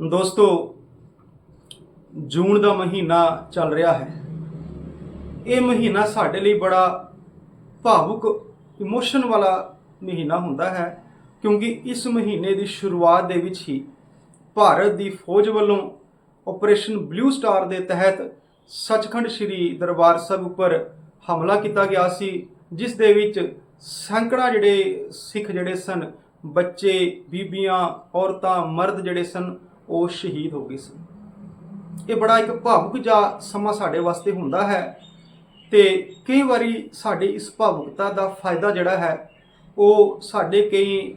ਦੋਸਤੋ, ਜੂਨ ਦਾ ਮਹੀਨਾ ਚੱਲ ਰਿਹਾ ਹੈ। ਇਹ ਮਹੀਨਾ ਸਾਡੇ ਲਈ ਬੜਾ ਭਾਵੁਕ, ਇਮੋਸ਼ਨ ਵਾਲਾ ਮਹੀਨਾ ਹੁੰਦਾ ਹੈ, ਕਿਉਂਕਿ ਇਸ ਮਹੀਨੇ ਦੀ ਸ਼ੁਰੂਆਤ ਦੇ ਵਿੱਚ ਹੀ ਭਾਰਤ ਦੀ ਫੌਜ ਵੱਲੋਂ ਆਪਰੇਸ਼ਨ ਬਲੂ ਸਟਾਰ ਦੇ ਤਹਿਤ ਸੱਚਖੰਡ ਸ੍ਰੀ ਦਰਬਾਰ ਸਾਹਿਬ ਉੱਪਰ ਹਮਲਾ ਕੀਤਾ ਗਿਆ ਸੀ, ਜਿਸ ਦੇ ਵਿੱਚ ਸੈਂਕੜਾ ਜਿਹੜੇ ਸਿੱਖ ਜਿਹੜੇ ਸਨ, ਬੱਚੇ, ਬੀਬੀਆਂ, ਔਰਤਾਂ, ਮਰਦ ਜਿਹੜੇ ਸਨ ਉਹ ਸ਼ਹੀਦ ਹੋ ਗਏ ਸੀ। ਇਹ ਬੜਾ ਇੱਕ ਭਾਵੁਕ ਜਾਂ ਸਮਾਂ ਸਾਡੇ ਵਾਸਤੇ ਹੁੰਦਾ ਹੈ ਤੇ ਕਈ ਵਾਰੀ ਸਾਡੀ ਇਸ ਭਾਵੁਕਤਾ ਦਾ ਫਾਇਦਾ ਜਿਹੜਾ ਹੈ, ਉਹ ਸਾਡੇ ਕਈ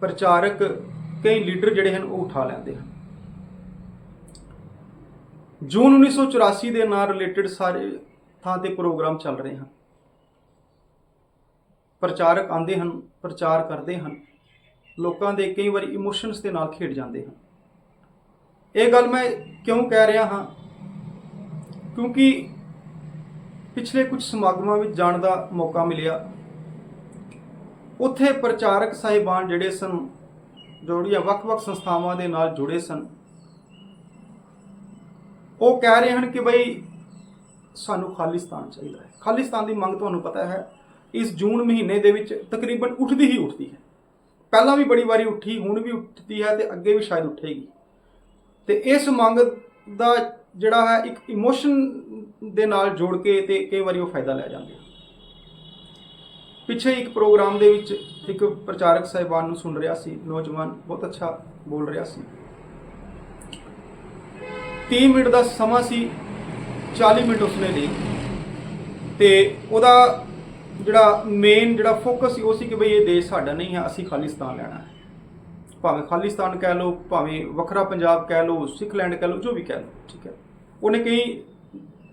ਪ੍ਰਚਾਰਕ, ਕਈ ਲੀਡਰ ਜਿਹੜੇ ਹਨ, ਉਹ ਉਠਾ ਲੈਂਦੇ ਹਨ। ਜੂਨ 1984 ਦੇ ਨਾਲ ਰਿਲੇਟਡ ਸਾਰੇ ਥਾਂ ਤੇ ਪ੍ਰੋਗਰਾਮ ਚੱਲ ਰਹੇ ਹਨ। ਪ੍ਰਚਾਰਕ ਆਉਂਦੇ ਹਨ, ਪ੍ਰਚਾਰ ਕਰਦੇ ਹਨ। ਲੋਕਾਂ ਦੇ ਕਈ ਵਾਰੀ ਇਮੋਸ਼ਨਸ ਦੇ ਨਾਲ ਖੇਡ ਜਾਂਦੇ ਹਨ। ਇਹ ਗੱਲ ਮੈਂ ਕਿਉਂ ਕਹਿ ਰਿਹਾ ਹਾਂ? ਕਿਉਂਕਿ ਪਿਛਲੇ ਕੁਝ ਸਮਾਗਮਾਂ ਵਿੱਚ ਜਾਣ ਦਾ ਮੌਕਾ ਮਿਲਿਆ। ਉੱਥੇ ਪ੍ਰਚਾਰਕ ਸਾਹਿਬਾਨ ਜਿਹੜੇ ਸਨ ਜੋੜੀਆਂ ਵੱਖ-ਵੱਖ ਸੰਸਥਾਵਾਂ ਦੇ ਨਾਲ ਜੁੜੇ ਸਨ, ਉਹ ਕਹਿ ਰਹੇ ਹਨ ਕਿ ਬਈ ਸਾਨੂੰ ਖਾਲਿਸਤਾਨ ਚਾਹੀਦਾ ਹੈ। ਖਾਲਿਸਤਾਨ ਦੀ ਮੰਗ ਤੁਹਾਨੂੰ ਪਤਾ ਹੈ, ਇਸ ਜੂਨ ਮਹੀਨੇ ਦੇ ਵਿੱਚ ਤਕਰੀਬਨ ਉੱਠਦੀ ਹੀ ਉੱਠਦੀ ਹੈ। ਪਹਿਲਾਂ ਵੀ ਬੜੀ ਵਾਰੀ ਉੱਠੀ, ਹੁਣ ਵੀ ਉੱਠਦੀ ਹੈ ਤੇ ਅੱਗੇ ਵੀ ਸ਼ਾਇਦ ਉੱਠੇਗੀ। ਤੇ ਇਸ ਮੰਗ ਦਾ ਜਿਹੜਾ ਹੈ ਇੱਕ ਇਮੋਸ਼ਨ ਦੇ ਨਾਲ ਜੋੜ ਕੇ ਤੇ ਕਈ ਵਾਰੀ ਉਹ ਫਾਇਦਾ ਲੈ ਜਾਂਦੇ ਪਿੱਛੇ ਇੱਕ ਪ੍ਰੋਗਰਾਮ ਦੇ ਵਿੱਚ ਇੱਕ ਪ੍ਰਚਾਰਕ ਸਾਹਿਬਾਨ ਨੂੰ ਸੁਣ ਰਿਹਾ ਸੀ, ਨੌਜਵਾਨ ਬਹੁਤ ਅੱਛਾ ਬੋਲ ਰਿਹਾ ਸੀ। 30 ਮਿੰਟ ਦਾ ਸਮਾਂ ਸੀ 40 ਮਿੰਟ ਉਸਨੇ ਲਈ। ਤੇ ਉਹਦਾ ਜਿਹੜਾ ਮੇਨ ਜਿਹੜਾ ਫੋਕਸ ਸੀ, ਉਹ ਸੀ ਕਿ ਬਈ ਇਹ ਦੇਸ਼ ਸਾਡਾ ਨਹੀਂ ਹੈ, ਅਸੀਂ ਖਾਲਿਸਤਾਨ ਲੈਣਾ ਹੈ। ਭਾਵੇਂ ਖਾਲਿਸਤਾਨ ਕਹਿ ਲਓ, ਭਾਵੇਂ ਵੱਖਰਾ ਪੰਜਾਬ ਕਹਿ ਲਓ, ਸਿੱਖਲੈਂਡ ਕਹਿ ਲਓ, ਜੋ ਵੀ ਕਹਿ ਲਓ, ਠੀਕ ਹੈ। ਉਹਨੇ ਕਈ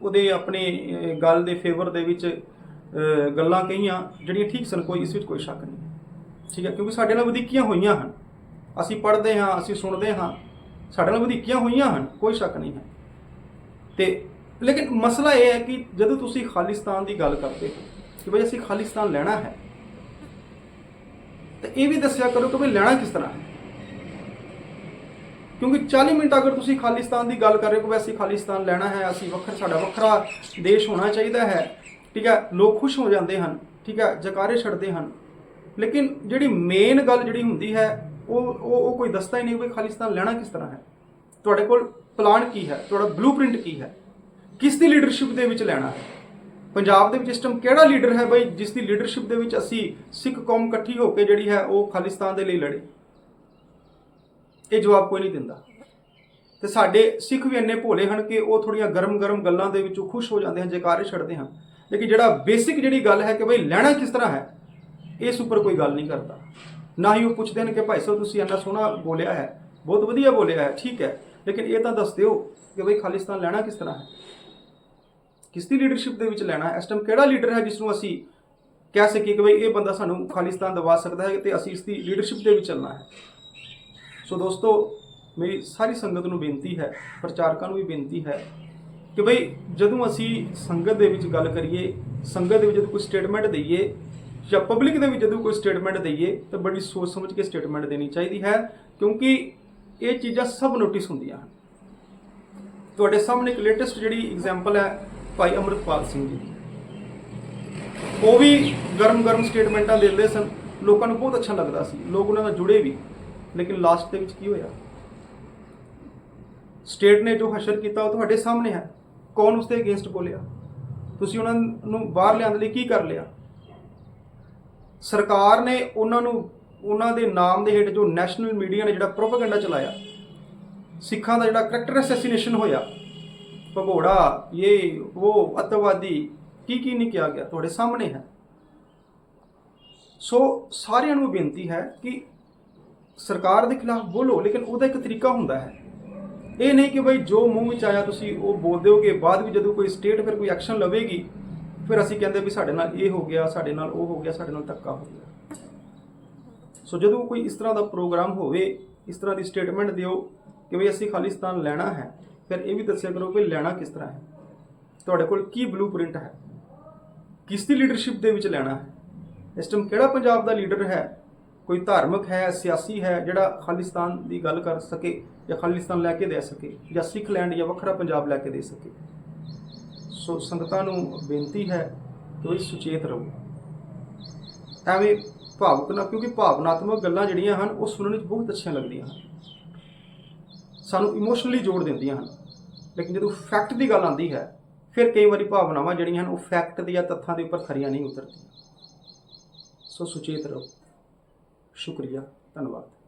ਉਹਦੇ ਆਪਣੇ ਗੱਲ ਦੇ ਫੇਵਰ ਦੇ ਵਿੱਚ ਗੱਲਾਂ ਕਹੀਆਂ, ਜਿਹੜੀਆਂ ਠੀਕ ਸਨ, ਕੋਈ ਇਸ ਵਿੱਚ ਕੋਈ ਸ਼ੱਕ ਨਹੀਂ। ਠੀਕ ਹੈ, ਕਿਉਂਕਿ ਸਾਡੇ ਨਾਲ ਵਧੀਕੀਆਂ ਹੋਈਆਂ ਹਨ। ਅਸੀਂ ਪੜ੍ਹਦੇ ਹਾਂ, ਅਸੀਂ ਸੁਣਦੇ ਹਾਂ, ਸਾਡੇ ਨਾਲ ਵਧੀਕੀਆਂ ਹੋਈਆਂ ਹਨ, ਕੋਈ ਸ਼ੱਕ ਨਹੀਂ ਹੈ। ਤੇ ਲੇਕਿਨ ਮਸਲਾ ਇਹ ਹੈ ਕਿ ਜਦੋਂ ਤੁਸੀਂ ਖਾਲਿਸਤਾਨ ਦੀ ਗੱਲ ਕਰਦੇ ਹੋ ਕਿ ਬਈ ਅਸੀਂ ਖਾਲਿਸਤਾਨ ਲੈਣਾ ਹੈ, ਤੇ ਇਹ ਵੀ ਦੱਸਿਆ ਕਰੋ ਕਿ ਬਈ ਲੈਣਾ ਕਿਸ ਤਰ੍ਹਾਂ ਹੈ। ਕਿਉਂਕਿ 40 ਮਿੰਟ ਅਗਰ ਤੁਸੀਂ ਖਾਲਿਸਤਾਨ ਦੀ ਗੱਲ ਕਰ ਰਹੇ ਹੋ ਕਿ ਵੀ ਅਸੀਂ ਖਾਲਿਸਤਾਨ ਲੈਣਾ ਹੈ, ਅਸੀਂ ਵੱਖਰਾ ਸਾਡਾ ਵੱਖਰਾ ਦੇਸ਼ ਹੋਣਾ ਚਾਹੀਦਾ ਹੈ, ਠੀਕ ਹੈ? ਲੋਕ ਖੁਸ਼ ਹੋ ਜਾਂਦੇ ਹਨ, ਠੀਕ ਹੈ? ਜਕਾਰੇ ਛੱਡਦੇ ਹਨ। ਲੇਕਿਨ ਜਿਹੜੀ ਮੇਨ ਗੱਲ ਜਿਹੜੀ ਹੁੰਦੀ ਹੈ, ਉਹ ਉਹ ਉਹ ਕੋਈ ਦੱਸਦਾ ਹੀ ਨਹੀਂ ਵੀ ਖਾਲਿਸਤਾਨ ਲੈਣਾ ਕਿਸ ਤਰ੍ਹਾਂ ਹੈ। ਤੁਹਾਡੇ ਕੋਲ ਪਲਾਨ ਕੀ ਹੈ? ਤੁਹਾਡਾ ਬਲੂਪ੍ਰਿੰਟ ਕੀ ਹੈ? ਕਿਸ ਦੀ ਲੀਡਰਸ਼ਿਪ ਦੇ ਵਿੱਚ ਲੈਣਾ ਹੈ? ਪੰਜਾਬ ਦੇ ਵਿੱਚ ਇਸ ਟਾਈਮ ਕਿਹੜਾ ਲੀਡਰ ਹੈ ਬਈ, ਜਿਸ ਦੀ ਲੀਡਰਸ਼ਿਪ ਦੇ ਵਿੱਚ ਅਸੀਂ ਸਿੱਖ ਕੌਮ ਇਕੱਠੀ ਹੋ ਕੇ ਜਿਹੜੀ ਹੈ ਉਹ ਖਾਲਿਸਤਾਨ ਦੇ ਲਈ ਲੜੇ? ਇਹ ਜਵਾਬ ਕੋਈ ਨਹੀਂ ਦਿੰਦਾ। ਤੇ ਸਾਡੇ ਸਿੱਖ ਵੀ ਇੰਨੇ ਭੋਲੇ ਹਨ ਕਿ ਉਹ ਥੋੜੀਆਂ ਗਰਮ-ਗਰਮ ਗੱਲਾਂ ਦੇ ਵਿੱਚੋਂ ਖੁਸ਼ ਹੋ ਜਾਂਦੇ ਹਨ, ਜੈਕਾਰੇ ਛੱਡਦੇ ਹਨ। ਲੇਕਿਨ ਜਿਹੜਾ ਬੇਸਿਕ ਜਿਹੜੀ ਗੱਲ ਹੈ ਕਿ ਬਈ ਲੈਣਾ ਕਿਸ ਤਰ੍ਹਾਂ ਹੈ, ਇਸ ਉੱਪਰ ਕੋਈ ਗੱਲ ਨਹੀਂ ਕਰਦਾ। ਨਾ ਹੀ ਉਹ ਪੁੱਛਦੇ ਨੇ ਕਿ ਭਾਈ ਸਾਹਿਬ ਤੁਸੀਂ ਇੰਨਾ ਸੋਹਣਾ ਬੋਲਿਆ ਹੈ, ਬਹੁਤ ਵਧੀਆ ਬੋਲਿਆ ਹੈ, ਠੀਕ ਹੈ। ਲੇਕਿਨ ਇਹ ਤਾਂ ਦੱਸ ਦਿਓ ਕਿ ਬਈ ਖਾਲਿਸਤਾਨ ਲੈਣਾ ਕਿਸ ਤਰ੍ਹਾਂ ਹੈ। ਕਿਸ ਦੀ ਲੀਡਰਸ਼ਿਪ ਦੇ ਵਿੱਚ ਲੈਣਾ ਹੈ? ਇਸ ਟਾਈਮ ਕਿਹੜਾ ਲੀਡਰ ਹੈ ਜਿਸ ਨੂੰ ਅਸੀਂ ਕਹਿ ਸਕੀਏ ਕਿ ਬਈ ਇਹ ਬੰਦਾ ਸਾਨੂੰ ਖਾਲਿਸਤਾਨ ਦਵਾ ਸਕਦਾ ਹੈ ਤੇ ਅਸੀਂ ਇਸ ਦੀ ਲੀਡਰਸ਼ਿਪ ਦੇ ਵਿੱਚ ਚੱਲਣਾ ਹੈ? ਸੋ ਦੋਸਤੋ, ਮੇਰੀ ਸਾਰੀ ਸੰਗਤ ਨੂੰ ਬੇਨਤੀ ਹੈ, ਪ੍ਰਚਾਰਕਾਂ ਨੂੰ ਵੀ ਬੇਨਤੀ ਹੈ ਕਿ ਬਈ ਜਦੋਂ ਅਸੀਂ ਸੰਗਤ ਦੇ ਵਿੱਚ ਗੱਲ ਕਰੀਏ, ਸੰਗਤ ਦੇ ਵਿੱਚ ਜਦੋਂ ਕੋਈ ਸਟੇਟਮੈਂਟ ਦਈਏ ਜਾਂ ਪਬਲਿਕ ਦੇ ਵਿੱਚ ਜਦੋਂ ਕੋਈ ਸਟੇਟਮੈਂਟ ਦਈਏ, ਤਾਂ ਬੜੀ ਸੋਚ ਸਮਝ ਕੇ ਸਟੇਟਮੈਂਟ ਦੇਣੀ ਚਾਹੀਦੀ ਹੈ ਕਿਉਂਕਿ ਇਹ ਚੀਜ਼ਾਂ ਸਭ ਨੋਟਿਸ ਹੁੰਦੀਆਂ ਹਨ। ਤੁਹਾਡੇ ਸਾਹਮਣੇ ਇੱਕ ਲੇਟੈਸਟ ਜਿਹੜੀ ਐਗਜ਼ਾਮਪਲ ਹੈ ਭਾਈ ਅਮਰਤਪਾਲ ਸਿੰਘ ਜੀ ਦੀ। ਉਹ ਵੀ ਗਰਮ-ਗਰਮ ਸਟੇਟਮੈਂਟਾਂ ਦਿੰਦੇ ਸਨ। ਲੋਕਾਂ ਨੂੰ ਬਹੁਤ ਅੱਛਾ ਲੱਗਦਾ ਸੀ। ਲੋਕ ਉਹਨਾਂ ਨਾਲ ਜੁੜੇ ਵੀ। ਲੇਕਿਨ ਲਾਸਟ ਦੇ ਵਿੱਚ ਕੀ ਹੋਇਆ? ਸਟੇਟ ਨੇ ਜੋ ਹਸ਼ਰ ਕੀਤਾ ਉਹ ਤੁਹਾਡੇ ਸਾਹਮਣੇ ਹੈ। ਕੌਣ ਉਸ ਦੇ ਅਗੇਂਸਟ ਬੋਲਿਆ? ਤੁਸੀਂ ਉਹਨਾਂ ਨੂੰ ਬਾਹਰ ਲਿਆਉਣ ਲਈ ਕੀ ਕਰ ਲਿਆ? ਸਰਕਾਰ ਨੇ ਉਹਨਾਂ ਨੂੰ, ਉਹਨਾਂ ਦੇ ਨਾਮ ਦੇ ਹੇਠ ਜੋ ਨੈਸ਼ਨਲ ਮੀਡੀਆ ਨੇ ਜਿਹੜਾ ਪ੍ਰੋਪਾਗੈਂਡਾ ਚਲਾਇਆ, ਸਿੱਖਾਂ ਦਾ ਜਿਹੜਾ ਕਰੈਕਟਰ ਅਸੈਸੀਨੇਸ਼ਨ ਹੋਇਆ, ਭਗੋੜਾ ਇਹ ਉਹ ਅਤਵਾਦੀ, ਕੀ ਕੀ ਨਹੀਂ ਕਿਹਾ ਗਿਆ, ਤੁਹਾਡੇ ਸਾਹਮਣੇ ਹੈ। ਸੋ ਸਾਰਿਆਂ ਨੂੰ ਬੇਨਤੀ ਹੈ ਕਿ ਸਰਕਾਰ ਦੇ ਖਿਲਾਫ ਬੋਲੋ, ਲੇਕਿਨ ਉਹਦਾ ਇੱਕ ਤਰੀਕਾ ਹੁੰਦਾ ਹੈ। ਇਹ ਨਹੀਂ ਕਿ ਬਈ ਜੋ ਮੂੰਹ ਵਿੱਚ ਆਇਆ ਤੁਸੀਂ ਉਹ ਬੋਲ ਦਿਓਗੇ, ਬਾਅਦ ਵਿੱਚ ਜਦੋਂ ਕੋਈ ਸਟੇਟ ਫਿਰ ਕੋਈ ਐਕਸ਼ਨ ਲਵੇਗੀ, ਫਿਰ ਅਸੀਂ ਕਹਿੰਦੇ ਵੀ ਸਾਡੇ ਨਾਲ ਇਹ ਹੋ ਗਿਆ, ਸਾਡੇ ਨਾਲ ਉਹ ਹੋ ਗਿਆ, ਸਾਡੇ ਨਾਲ ਧੱਕਾ ਹੋ ਗਿਆ। ਸੋ ਜਦੋਂ ਕੋਈ ਇਸ ਤਰ੍ਹਾਂ ਦਾ ਪ੍ਰੋਗਰਾਮ ਹੋਵੇ, ਇਸ ਤਰ੍ਹਾਂ ਦੀ ਸਟੇਟਮੈਂਟ ਦਿਓ ਕਿ ਵੀ ਅਸੀਂ ਖਾਲਿਸਤਾਨ ਲੈਣਾ ਹੈ, ਫਿਰ ਇਹ ਵੀ ਦੱਸਿਆ ਕਰੋ ਕਿ ਲੈਣਾ ਕਿਸ ਤਰ੍ਹਾਂ ਹੈ। ਤੁਹਾਡੇ ਕੋਲ ਕੀ ਬਲੂਪ੍ਰਿੰਟ ਹੈ? ਕਿਸ ਦੀ ਲੀਡਰਸ਼ਿਪ ਦੇ ਵਿੱਚ ਲੈਣਾ ਹੈ? ਇਸ ਟਾਈਮ ਕਿਹੜਾ ਪੰਜਾਬ ਦਾ ਲੀਡਰ ਹੈ? ਕੋਈ ਧਾਰਮਿਕ ਹੈ, ਸਿਆਸੀ ਹੈ, ਜਿਹੜਾ ਖਾਲਿਸਤਾਨ ਦੀ ਗੱਲ ਕਰ ਸਕੇ ਜਾਂ ਖਾਲਿਸਤਾਨ ਲੈ ਕੇ ਦੇ ਸਕੇ ਜਾਂ ਸਿੱਖ ਲੈਂਡ ਜਾਂ ਵੱਖਰਾ ਪੰਜਾਬ ਲੈ ਕੇ ਦੇ ਸਕੇ। ਸੋ ਸੰਗਤਾਂ ਨੂੰ ਬੇਨਤੀ ਹੈ ਕਿ ਉਹ ਸੁਚੇਤ ਰਹੋ। ਐਵੇਂ ਭਾਵੁਕ ਨਾ, ਕਿਉਂਕਿ ਭਾਵਨਾਤਮਕ ਗੱਲਾਂ ਜਿਹੜੀਆਂ ਹਨ, ਉਹ ਸੁਣਨ ਵਿੱਚ ਬਹੁਤ ਅੱਛੀਆਂ ਲੱਗਦੀਆਂ ਹਨ। ਸਾਨੂੰ ਇਮੋਸ਼ਨਲੀ ਜੋੜ ਦਿੰਦੀਆਂ ਹਨ। ਲੇਕਿਨ ਜਦੋਂ ਫੈਕਟ ਦੀ ਗੱਲ ਆਉਂਦੀ ਹੈ, ਫਿਰ ਕਈ ਵਾਰੀ ਭਾਵਨਾਵਾਂ ਜਿਹੜੀਆਂ ਹਨ, ਉਹ ਫੈਕਟ ਦੇ ਜਾਂ ਤੱਥਾਂ ਦੇ ਉੱਪਰ ਖਰੀਆਂ ਨਹੀਂ ਉਤਰਦੀਆਂ। ਸੋ ਸੁਚੇਤ ਰਹੋ। ਸ਼ੁਕਰੀਆ ਧੰਨਵਾਦ।